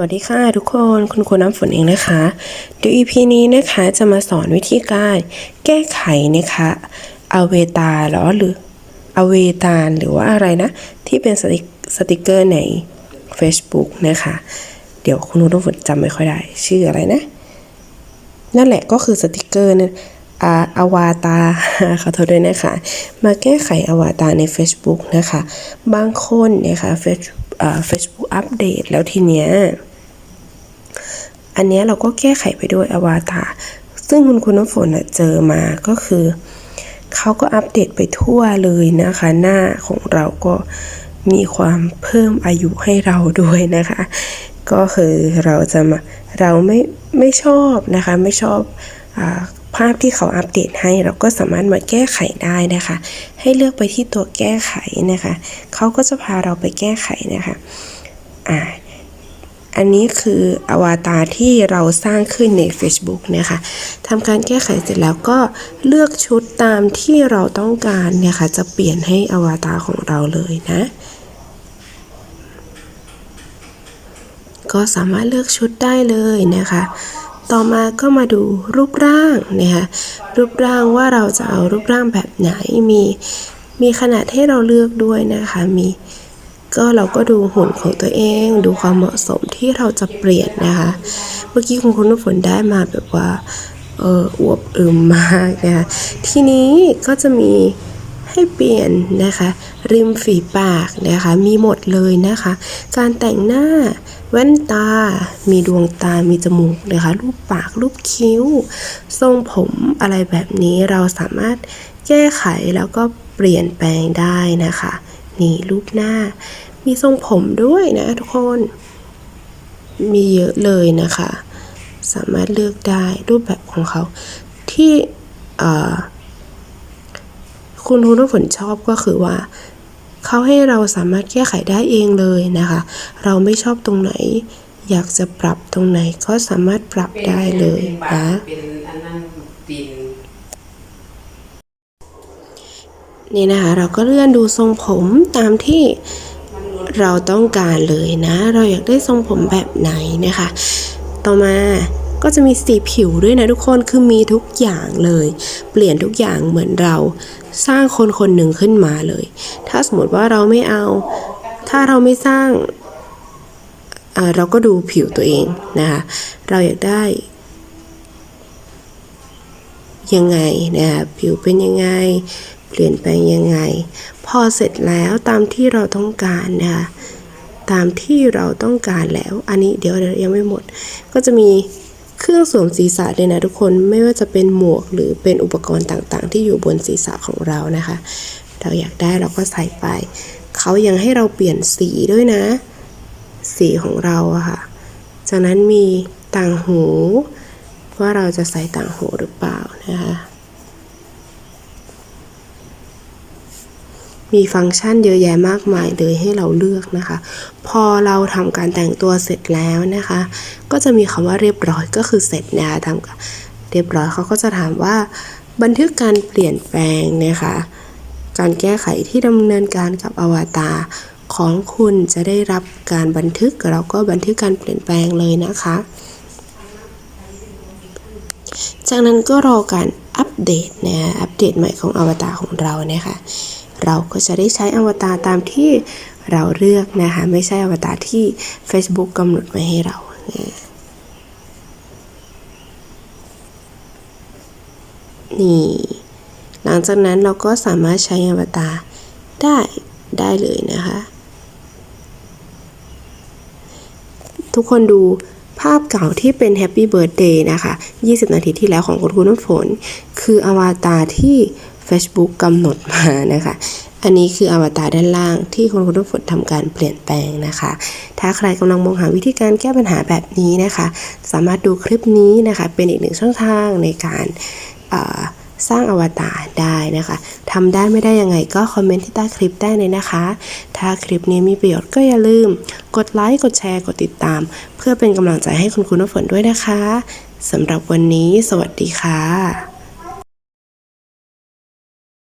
สวัสดีค่ะทุกคนคุณครูน้ำฝนเองนะคะเดี๋ยว EP นี้นะคะจะมาสอนวิธีการแก้ไขนะคะอเวตาหรอหรืออเวตาหรือว่าอะไรนะ ที่เป็นสติกสติกเกอร์ใน Facebook นะคะ เดี๋ยวคุณครูน้ำฝนจำไม่ค่อยได้ ชื่ออะไรนะ นั่นแหละก็คือสติกเกอร์นั่นอาอวตารขอโทษด้วยนะคะ มาแก้ไขอวตารใน Facebook นะคะ บางคนนะคะเฟซเฟซบุ๊กอัปเดตแล้วทีเนี้ย อันนี้เราก็แก้ไขไปด้วยอวตารซึ่งคุณคุณน้ำฝนเจอมาก็คือเขาก็อัปเดตไปทั่วเลยนะคะ หน้าของเราก็มีความเพิ่มอายุให้เราด้วยนะคะ ก็คือเราจะมาเราไม่ไม่ชอบนะคะ ไม่ชอบอภาพที่เขาอัปเดตให้เราก็สามารถมาแก้ไขได้นะคะ ให้เลือกไปที่ตัวแก้ไขนะคะ เขาก็จะพาเราไปแก้ไขนะคะ อ่า อันนี้คืออวตารที่เราสร้างขึ้นใน Facebook นะคะทำการแก้ไขเสร็จแล้วก็เลือกชุดตามที่เราต้องการเนี่ยค่ะจะเปลี่ยนให้อวตารของเราเลยนะ ก็สามารถเลือกชุดได้เลยนะคะต่อมาก็มาดูรูปร่างนะคะรูปร่างว่าเราจะเอารูปร่างแบบไหนมี มีขนาดให้เราเลือกด้วยนะคะ มี ก็เราก็ดูหุ่นของตัวเอง ดูความเหมาะสมที่เราจะเปลี่ยนนะคะ เมื่อกี้คุณคุณน้ำฝนได้มาแบบว่าเอออวบอึมมากนะคะทีนี้ก็จะมีให้เปลี่ยนนะคะ ริมฝีปากนะคะ มีหมดเลยนะคะ การแต่งหน้าแว่นตา มีดวงตา มีจมูกนะคะ รูปปาก รูปคิ้ว ทรงผมอะไรแบบนี้เราสามารถแก้ไขแล้วก็เปลี่ยนแปลงได้นะคะ นี่รูปหน้า มีทรงผมด้วยนะทุกคน มีเยอะเลยนะคะ สามารถเลือกได้รูปแบบของเขาที่คุณคุณฝนชอบก็คือว่าเขาให้เราสามารถแก้ไขได้เองเลยนะคะ เราไม่ชอบตรงไหน อยากจะปรับตรงไหนก็สามารถปรับได้เลยนะ เป็นอันนั้นตีน นี่นะคะเราก็เลื่อนดูทรงผมตามที่เราต้องการเลยนะ เราอยากได้ทรงผมแบบไหนนะคะ ต่อมาก็จะมีสีผิวด้วยนะทุกคนคือมีทุกอย่างเลย เปลี่ยนทุกอย่างเหมือนเราสร้างคนคนหนึ่งขึ้นมาเลย ถ้าสมมติว่าเราไม่เอา ถ้าเราไม่สร้างเราก็ดูผิวตัวเองนะคะเราอยากได้ ยังไงนะคะผิวเป็นยังไง เปลี่ยนแปลงยังไง พอเสร็จแล้วตามที่เราต้องการนะคะตามที่เราต้องการแล้ว อันนี้เดี๋ยวยวยังไม่หมด ก็จะมีเครื่องสวมศีรษะเลยนะทุกคนไม่ว่าจะเป็นหมวกหรือเป็นอุปกรณ์ต่างๆ ที่อยู่บนศีรษะของเรานะคะ เราอยากได้เราก็ใส่ไป เขายังให้เราเปลี่ยนสีด้วยนะ สีของเราอะค่ะ จากนั้นมีต่างหู ว่าเราจะใส่ต่างหูหรือเปล่านะคะ มีฟังก์ชันเยอะแยะมากมายเลยให้เราเลือกนะคะ พอเราทำการแต่งตัวเสร็จแล้วนะคะ ก็จะมีคำว่าเรียบร้อยก็คือเสร็จนะคะทำเรียบร้อยเขาก็จะถามว่า บันทึกการเปลี่ยนแปลงนะคะ การแก้ไขที่ดำเนินการกับอวตารของคุณจะได้รับการบันทึกเราก็บันทึกการเปลี่ยนแปลงเลยนะคะ จากนั้นก็รอการอัปเดตนะอัปเดตใหม่ของอวตารของเรานะคะ เราก็จะได้ใช้อวตารตามที่เราเลือกนะคะ ไม่ใช่อวตารที่ Facebook กำหนดไว้ให้เราน,นี่หลังจากนั้นเราก็สามารถใช้อวตารได้ได้เลยนะคะ ทุกคนดูภาพเก่าที่เป็น Happy Birthday นะคะ 20 นาทีที่แล้วของคุณครูน้ำฝน คืออวตารที่ Facebook กำหนดมานะคะ อันนี้คืออวตารด้านล่างที่คุณครูน้ำฝนทำการเปลี่ยนแปลงนะคะ ถ้าใครกำลังมองหาวิธีการแก้ปัญหาแบบนี้นะคะ สามารถดูคลิปนี้นะคะ เป็นอีกหนึ่งช่องทางในการสร้างอวตารได้นะคะ ทำได้ไม่ได้ยังไงก็คอมเมนต์ที่ใต้คลิปได้เลยนะคะ ถ้าคลิปนี้มีประโยชน์ก็อย่าลืม กดไลค์ กดแชร์ กดติดตาม เพื่อเป็นกำลังใจให้คุณครูน้ำฝนด้วยนะคะ สำหรับวันนี้ สวัสดีค่ะ